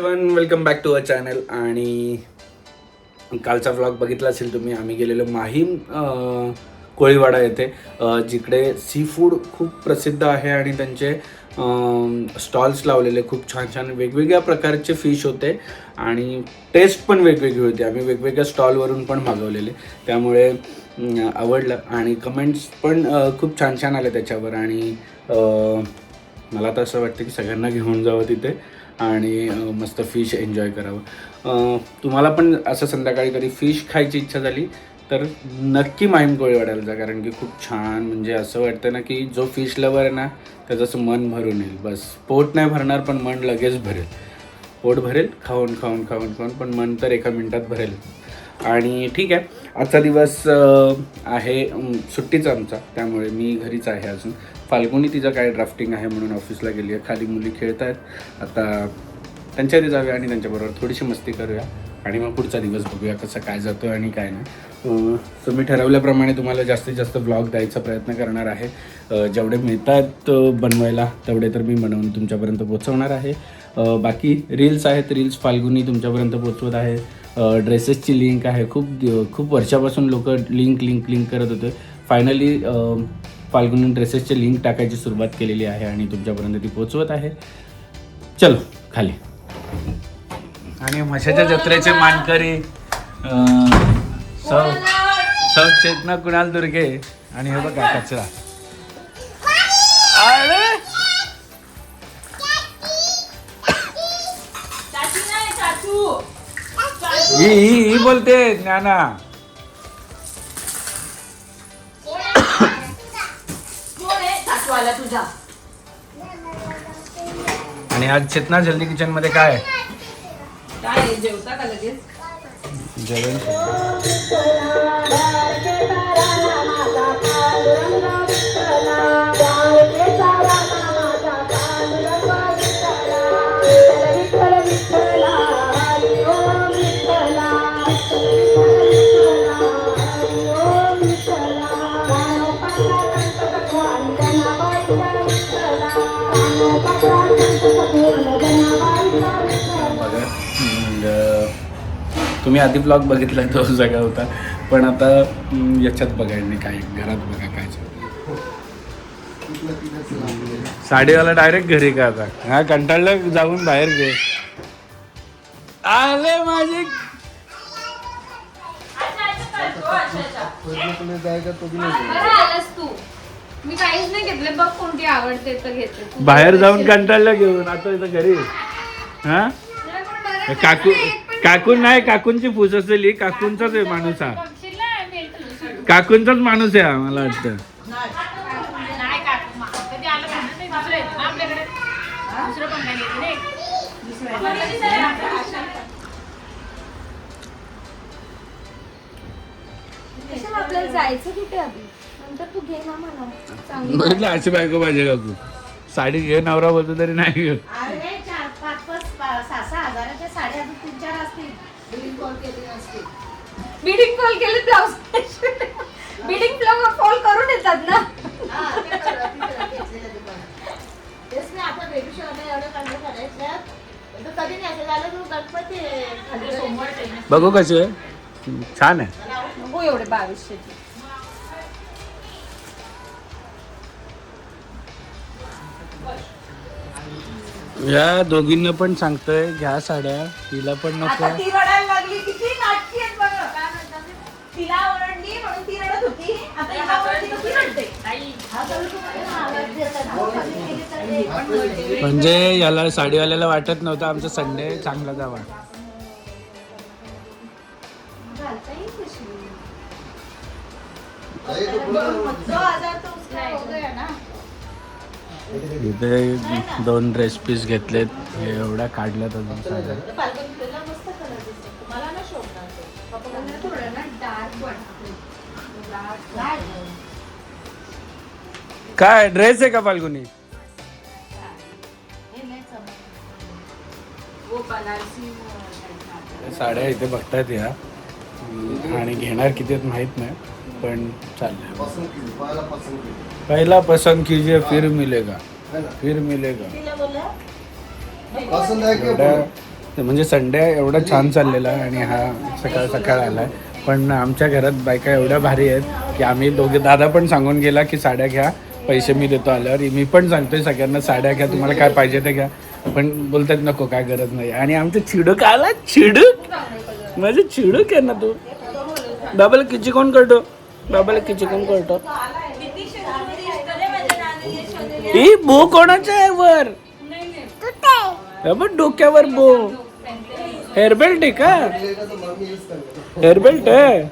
hi everyone welcome back to a channel आणि कालचा vlog बघितला असेल तुम्ही आम्ही गेलेलो माहीम कोळीवाडा येथे. जिकडे सी फूड खूप प्रसिद्ध आहे आणि त्यांचे स्टॉल्स लावलेले खूप छान छान वेगवेगळ्या प्रकारचे फिश होते आणि टेस्ट पण वेगवेगळी होती. आम्ही वेगवेगळ्या स्टॉलवरून पण मागवलेले. त्यामुळे आवडलं आणि कमेंट्स पण खूप छान छान आले त्याच्यावर. आणि मला तर असं वाटतं की सगळ्यांना घेऊन जावं तिथे. आणि मस्त फिश एन्जॉय करावं. तुम्हाला पण असं संध्याकाळी कधी फिश खायची इच्छा झाली तर नक्की माहीम कोळीवाड्याला जा. कारण की खूप छान म्हणजे असं वाटतं ना की जो फिश लवर आहे ना त्याचं असं मन भरून येईल. बस पोट नाही भरणार पण मन लगेच भरेल. पोट भरेल खाऊन खाऊन खाऊन खाऊन पण मन तर एका मिनटात भरेल. आणि ठीक आहे आजचा दिवस आहे सुट्टीचा आमचा. त्यामुळे मी घरीच आहे अजून. फाल्गुनी तिचं काय ड्राफ्टिंग आहे म्हणून ऑफिसला गेली आहे. खाली मुली खेळत आहेत आता त्यांच्या इथे जाऊया आणि त्यांच्याबरोबर थोडीशी मस्ती करूया. आणि मग पुढचा दिवस बघूया कसं काय जातो आहे आणि काय नाही. तर मी ठरवल्याप्रमाणे तुम्हाला जास्तीत जास्त ब्लॉग द्यायचा प्रयत्न करणार आहे. जेवढे मिळतात बनवायला तेवढे तर मी बनवून तुमच्यापर्यंत पोचवणार आहे. बाकी रील्स आहेत. रील्स फाल्गुनी तुमच्यापर्यंत पोचवत आहे. ड्रेसेसची लिंक आहे. खूप खूप वर्षापासून लोक लिंक लिंक लिंक करत होते. फायनली फाल्गुनी ड्रेसेसची लिंक टाकायची सुरुवात केलेली आहे आणि तुमच्यापर्यंत ती पोचवत आहे. चलो खाली. आणि म्हशाच्या जत्रेचे मानकरी सौ सौ चेतना कुणाल दुर्गे आणि हे बघा कचरा. अरे! चाचू नाही चाचू. ही ही ही बोलते ज्ञाना. आला तुझा. आणि आज चेतना जल्दी किचनमध्ये काय? आहे? काय जेवता का लगेच? जेवण. तुम्ही आधी ब्लॉग बघितला तो सगळा होता. पण आता याच्यात बघायला काय घरात बघा काय. साडेवाला डायरेक्ट घरी का आता? हा कंटाळलं जाऊन बाहेर घे. आले माझे बरं आलास तू मी काहीच नाही घेतले बघ कोणती आवडते तर घेते तू बाहेर जाऊन कंटाळलं घेऊन आता इथं घरी. हा? काकू काकून नाही काकूंची फूस असलेली काकूंचाच आहे माणूस हा. काकूंचाच माणूस आहे हा मला वाटतं. जायचं कुठे आधी? नंतर तू घे ना मला. चांगली बघितलं अशी बायको पाहिजे काकू साडी घे नवरा बोलतो तरी नाही. घे अरे चार पाच पाच पा- सहा सहा हजाराच्या साड्या बिडिंग कॉल केले ब्लाऊज बिडिंग फ्लॉवर कॉल करून येतात ना. हा, ते करा, ते करा, घेतलेल्या दुकानात. तेच बेबी एवढं करायचं. कधी नाही असं झालं तू गणपती आहे. खाली सोमवार train आहे. बघू कशी आहे. छान आहे. नको एवढे बावीसशे या दोघींना पण सांगतोय घ्या साड्या तिला पण नको. रडायला लागली किती नाटकी आहेत बघा? तिला ओरडली म्हणून ती रडत होती. आता हिला ओरडली तर ती रडते. हा, देतात. हो, तर ते पण. म्हणजे याला साडीवाल्याला वाटत नव्हतं आमचा संडे चांगला जावा. घालता येईल कशी दो हजार तो उसका हो गया ना? इथे दोन ड्रेस पीस घेतलेत. हे एवढ्या काढल्यात अजून साड्या. काय ड्रेस आहे का फाल्गुनी? वो बनारसी अं, साड्या इथे बघतायत या. आणि घेणार किती आहेत माहीत नाही पण चाललंय पहिला पसंत कीजिए फिर मिलेगा. फिर मिलेगा. एवढा म्हणजे संडे एवढा छान चाललेला आहे आणि हा सकाळ सकाळ आलाय. पण आमच्या घरात बायका एवढ्या भारी आहेत की आम्ही दोघे दादा पण सांगून गेला की साड्या घ्या पैसे मी देतो आल्यावर. मी पण सांगतोय सगळ्यांना साड्या घ्या तुम्हाला काय पाहिजे ते घ्या. पण बोलतात नको काय गरज नाही. आणि आमचं चिडूक आला चिडूक? माझं चिडूक आहे ना तू? बाबाला किची कोण करतो? बाबाला किची कोण करतो. ही बो कोणाच्या आहे वर? बाबा डोक्यावर बो. हेअरबेल्ट आहे का? हेअरबेल्ट आहे.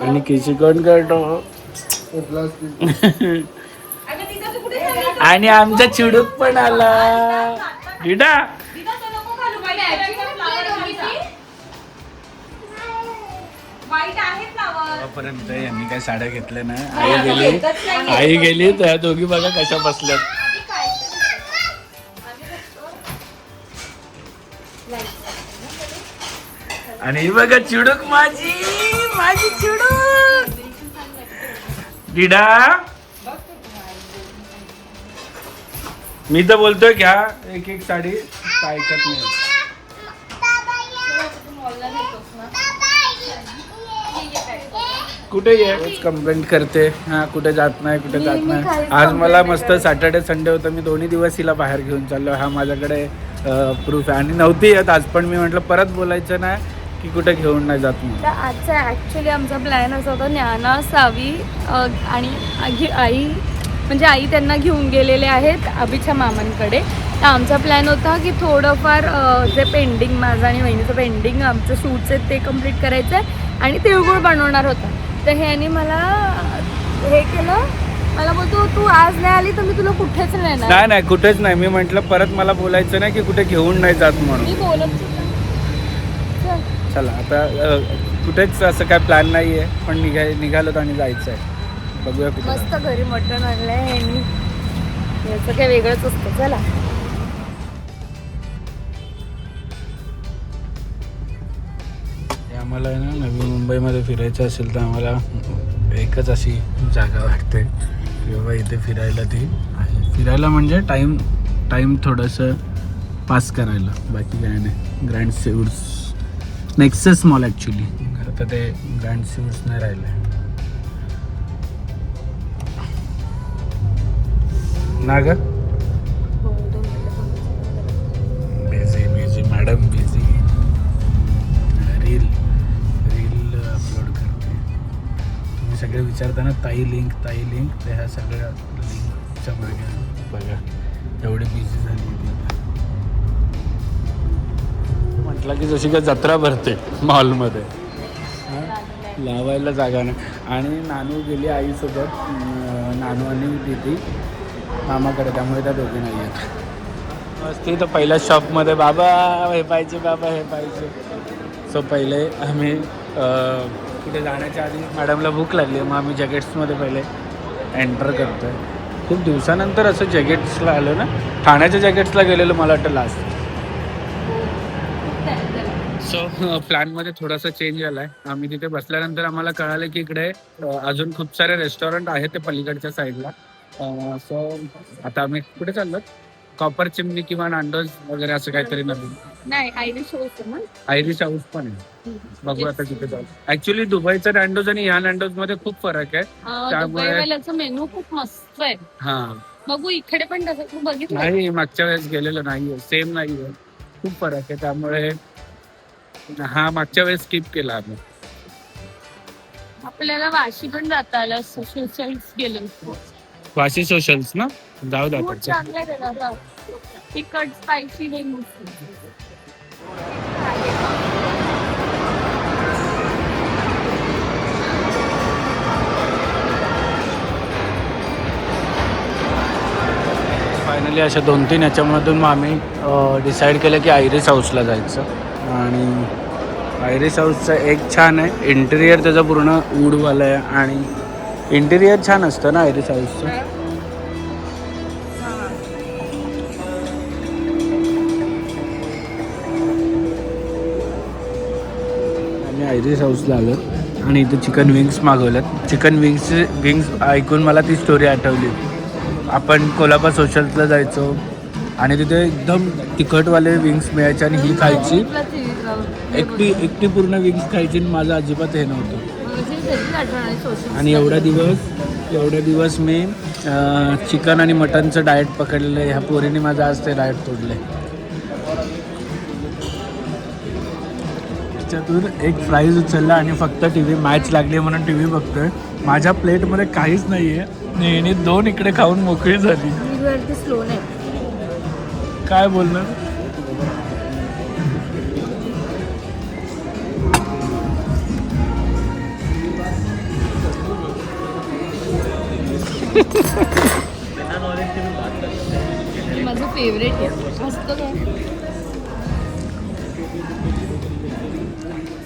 आणि किची कोण करतो? आणि आमचा चिडूक पण आला. flower. पर्यंत यांनी काय साड्या घेतल्या ना? आई गेली. आई गेली त्या दोघी बघा कशा बसल्यात. आणि बघा चिडूक माझी माझी चिडूक. डिडा मी तर बोलतोय घ्या एक एक साडी काय ऐकत नाही. कुठे ये? कंप्लेंट करते. हा कुठे जात नाही कुठे जात नाही. आज मला मस्त. सॅटर्डे संडे होतं. मी दोन्ही दिवस हिला बाहेर घेऊन चाललो. हा माझ्याकडे प्रूफ आहे. आणि नव्हती येत आज पण मी म्हटलं परत बोलायचं नाही. की कुठे घेऊन नाही जात म्हणून. तर आजचा ॲक्च्युली आमचा प्लॅन असा होता ज्ञाना सावी अ, आणि आगी- आई म्हणजे आई त्यांना घेऊन गेलेले आहेत अभिच्या मामांकडे. तर आमचा प्लॅन होता की थोडंफार अ, जे पेंडिंग माझं आणि वहिनीचं पेंडिंग आमचं शूट्स आहेत ते कंप्लीट करायचं आहे आणि तिळगुळ बनवणार होता. तर ह्यानी मला हे केलं. मला बोलतो तू आज नाही आली तर मी तुला कुठेच नाही नाही कुठेच नाही. मी म्हटलं परत मला बोलायचं नाही की कुठे घेऊन नाही जात म्हणून. मी बोलत होते. चल. आता कुठेच असं काय प्लॅन नाही आहे पण निघाय निघालो आणि जायचं आहे बघूया कुठे मस्त घरी मटण आणलंय यांनी. याचं काय वेगळंच असतं चला. हे आम्हाला आहे ना नवी मुंबईमध्ये फिरायचं असेल तर आम्हाला एकच अशी जागा वाटते. की बाबा इथे फिरायला ती आहे. फिरायला म्हणजे टाईम टाईम थोडंसं पास करायला. बाकी काय नाही. ग्रँड सिव्स नेक्सेस मॉल ॲक्च्युली आता ते ग्रँड सिव्स नाही राहिलं. ना ग busy busy madam busy reel reel upload करते. तुम्ही सगळे विचारता ना ताई लिंक ताई लिंक ते ह्या सगळ्या लिंकच्या मागे. बघा. एवढी बिझी झाली. म्हटलं की जशी काय जत्रा भरते मॉलमध्ये. लावायला जागा नाही. आणि नानू गेली आईसोबत नानू आणि दीदी मामाकडे त्यामुळे त्या दोघी नाही आहेत. मस्त तर पहिल्या शॉपमध्ये बाबा हे पाहिजे बाबा हे पाहिजे. सो पहिले आम्ही कुठे जाण्याच्या आधी मॅडमला भूक लागली मग आम्ही जॅकेट्समध्ये पहिले एंटर करतो आहे खूप दिवसानंतर असं जॅकेट्सला आलो ना ठाण्याच्या जॅकेट्सला गेलेलो मला वाटतं लास्ट सो प्लॅनमध्ये थोडासा चेंज झाला आहे आम्ही तिथे बसल्यानंतर आम्हाला कळालं की इकडे अजून खूप सारे रेस्टॉरंट आहेत ते पलीकडच्या साईडला सो आता आम्ही कुठे चाललो? कॉपर चिमणी किंवा नांडोज वगैरे असं काहीतरी नवीन. नाही आयरिश हाऊस पण आहे. बघू आता तिथे जाऊ. ऍक्च्युली दुबईचा नॅन्डोज आणि ह्या नॅन्डोजमध्ये खूप फरक आहे. त्यामुळे- मेनू खूप मस्त आहे. हा. बघू इकडे पण तसं तू बघितलं नाही मागच्या वेळेस गेलेलो नाहीये. सेम नाहीये. खूप फरक आहे. त्यामुळे हा मागच्या वेळेस स्किप केला आम्ही. आपल्याला वाशी पण जाता आलं सोशल्स गेलो. वाशी सोशल्स ना? जाऊ द्या खूप आता. चांगलं आहे त्याला तिखट स्पायसी नाही मस्त फायनली अशा दोन तीन याच्यामधून मग आम्ही डिसाईड केलं की आयरिस हाऊसला जायचं. आणि आयरिस हाऊसचं एक छान आहे. इंटेरियर त्याचं पूर्ण वूडवालं आहे आणि इंटेरियर छान असतं ना आयरिस हाऊसचं? आयरिस हाऊसला आलो आणि इथे चिकन विंग्स मागवल्यात. चिकन विंग्स विंग्स ऐकून मला ती स्टोरी आठवली. आपण कोल्हापूर सोशलला जायचो आणि तिथे एकदम तिखटवाले विंग्स मिळायचे आणि ही खायची. एकटी एकटी पूर्ण विंग्स खायची आणि माझं अजिबात हे नव्हतं. आणि एवढा दिवस एवढ्या दिवस मी चिकन आणि मटनचं डाएट पकडलेलं आहे ह्या पोरीने माझं आज ते डाएट तोडलं त्याच्यातून एक प्राईज उचलला आणि फक्त टी व्ही मॅच लागली म्हणून टी व्ही बघतोय. माझ्या प्लेटमध्ये काहीच नाही आहे नेहमी दोन इकडे खाऊन मोकळी झाली. वरती स्लो नाही काय बोलणार? माझं फेवरेट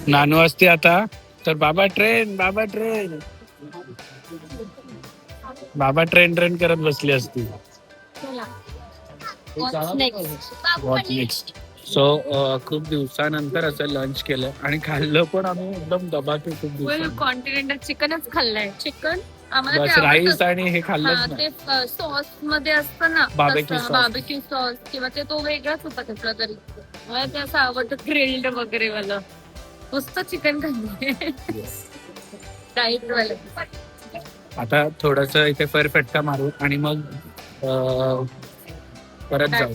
नानू असते आता. तर बाबा ट्रेन बाबा ट्रेन बाबा ट्रेन ट्रेन करत बसली असती. वॉट नेक्स्ट सो खूप दिवसानंतर असं लंच केलं. आणि खाल्लं पण आम्ही एकदम दबाके खूप फुल दिवसांनी. कॉन्टिनेंटल चिकनच खाल्लंय. चिकन बस राईस. आणि हे नाही. ते सॉसमध्ये असतं ना. बार्बेक्यू सॉस किंवा ते तो वेगळाच होता कसला तरी. मला ते असं आवडतं ग्रिल्ड वगैरे वाला. नुसतं चिकन खाल्लंय. डाईट वाला. आता थोडस इथे फेरफटका मारू आणि मग परत जाऊ.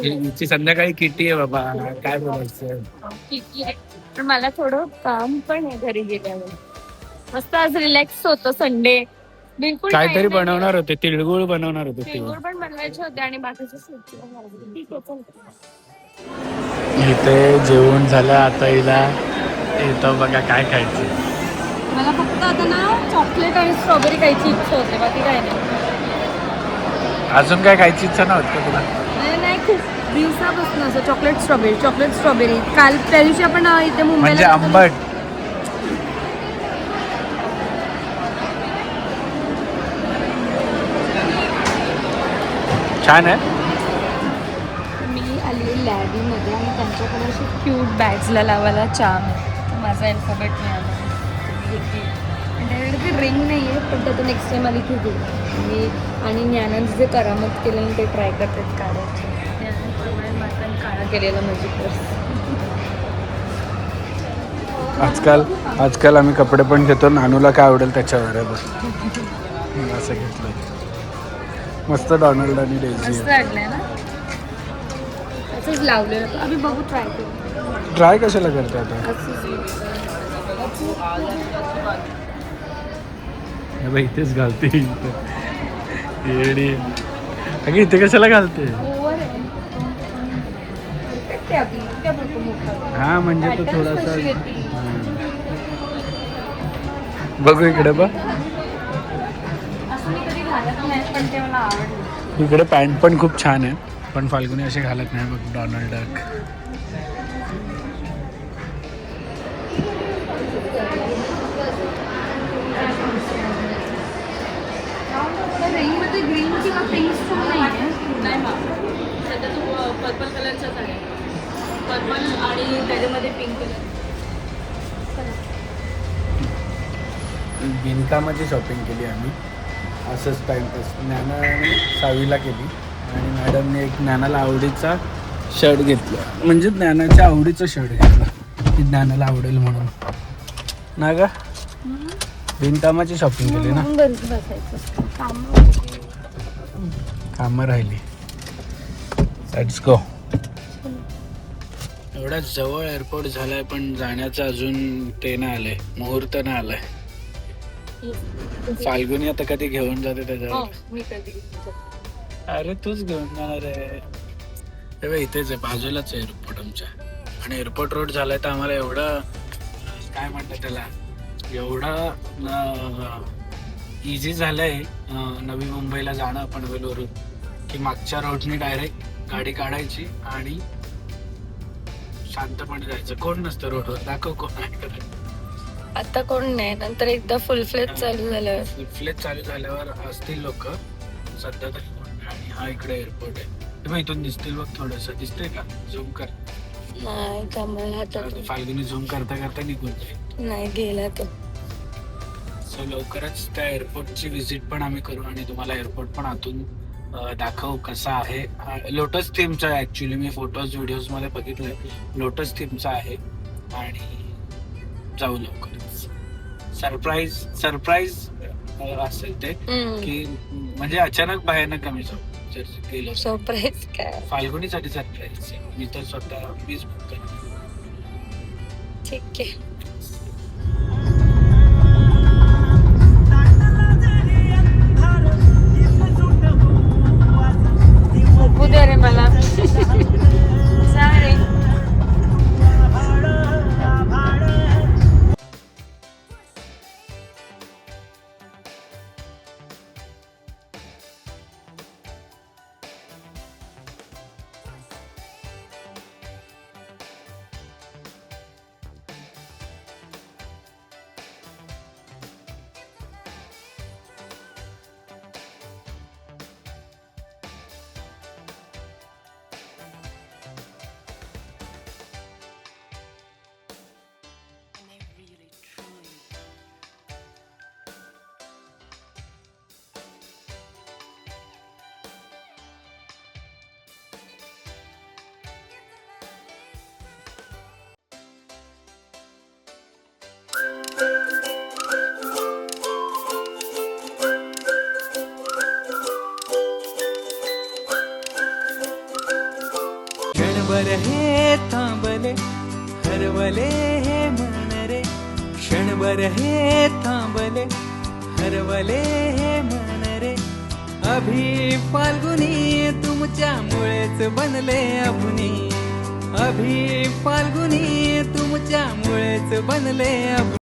हि- हिची संध्याकाळी किटी आहे बाबा. काय बोलायचं? किती आहे. पण मला थोडं काम पण आहे घरी गेल्यावर. मस्त आज रिलॅक्स होतं संडे बिलकुल काहीतरी time नाही. बनवणार होते तिळगुळ बनवणार होते तिळगुळ पण बनवायचे होते आणि बाकीचे ठीक आहे. इथे जेवण झालं आता हिला येतं बघा काय खायचं. मला फक्त आता ना चॉकलेट आणि स्ट्रॉबेरी खायची इच्छा होते बाकी काय नाही. अजून काय खायची इच्छा नव्हती का तुला? नाही नाही खूप दिवसापासून असं चॉकलेट स्ट्रॉबेरी चॉकलेट स्ट्रॉबेरी काल त्या दिवशी आपण अं, इथे मुंबईला म्हणजे. आंबट. छान आहे. मी आली लॅबीमध्ये आणि त्यांच्याकडे असे क्यूट बॅग्सला लावायला चाम आहे. तर माझा अल्फाबेट मिळाला. त्याच्याकडे ती रिंग नाही आहे पण त्याचं नेक्स्ट टाइम आली की मी आणि ज्ञानानं जे करामत केलं आणि ते ट्राय करतात काढायचे मातान काळा केलेला माझी पर्स आजकाल आजकाल आम्ही कपडे पण घेतो. नानूला काय आवडेल त्याच्यावर आहे बघ. असं घेतलं मस्त डॉनल्ड आणि डेझी मस्त वाटलंय ना? असंच लावलेलं आम्ही बघू ट्राय करू. ट्राय कशाला करते आता? हे बघ इथेच घालते. इथे. येडी अगे इथे कशाला घालते? ओव्हर आहे. Perfect आहे आपली काय बोलतो मोठा. हा म्हणजे तो थोडासा कशी? हा. बघू इकडे बघ असं मी कधी घालत नाही पण ते मला आवडलं इकडे पॅन्ट पण खूप छान आहे. पण फाल्गुनी असे घालत नाही बघ डॉनल्ड डक पर्पल कलरचाच आहे. पर्पल आणि त्याच्यामध्ये पिंक कलर विणकामाची शॉपिंग केली आम्ही. असंच टाईमपास ज्ञानाने सहावीला केली. आणि मॅडमने एक ज्ञानाला आवडीचा शर्ट घेतला. म्हणजे ज्ञानाच्या आवडीचा शर्ट घेतला की ज्ञानाला आवडेल म्हणून. ना ग? विणकामाची शॉपिंग केली ना? कामं राहिली. लेट्स गो एवढा जवळ एअरपोर्ट झालाय पण जाण्याचं अजून ते नाही आलंय. मुहूर्त नाही आलाय. फाल्गुनी आता कधी घेऊन जाते हो त्याच्यावर मी कधी अरे तूच घेऊन जाणार आहे. हे बघ इथेच आहे बाजूलाच आहे एअरपोर्ट आमच्या. आणि एअरपोर्ट रोड झालाय तर आम्हाला एवढं काय म्हणतात त्याला एवढं इझी झालंय अं, नवी मुंबईला जाणं पनवेलवरून की मागच्या रोडनी डायरेक्ट गाडी काढायची आणि शांतपणे जायचं. कोण नसतं रोडवर दाखव कोण आहे. आता कोण नाही. नंतर एकदा फुल फ्लेज चालू झाल्यावर. फ्लेट चालू झाल्यावर असतील लोक. सध्या तरी कोण नाही. आणि हा इकडे एअरपोर्ट आहे. ते इथून दिसतील बघ थोडस. दिसतंय का? झूम कर. नाही कमल हातात फाल्गुनी झूम करता करता निघून जाईल. नाही गेला तो. सो लवकरच त्या एअरपोर्टची व्हिजिट पण आम्ही करू आणि तुम्हाला एअरपोर्ट पण आतून अं, दाखवू कसा आहे. लोटस थीमचा ऍक्च्युली मी फोटोज व्हिडिओजमध्ये बघितलंय. लोटस थीमचा आहे. आणि जाऊ लवकरच. सरप्राईज सरप्राईज असेल ते. की म्हणजे अचानक बाहेरनं कमी जाऊ. जर गेलो सरप्राईज काय? फाल्गुनीसाठी सरप्राईज मी तर स्वतः मीच बुक ठीक आहे. हे थांबले हरवले हे मन रे. अभि फाल्गुनी तुमच्यामुळेच बनले अभुनी. अभि फाल्गुनी तुमच्यामुळेच बनले अभुनी.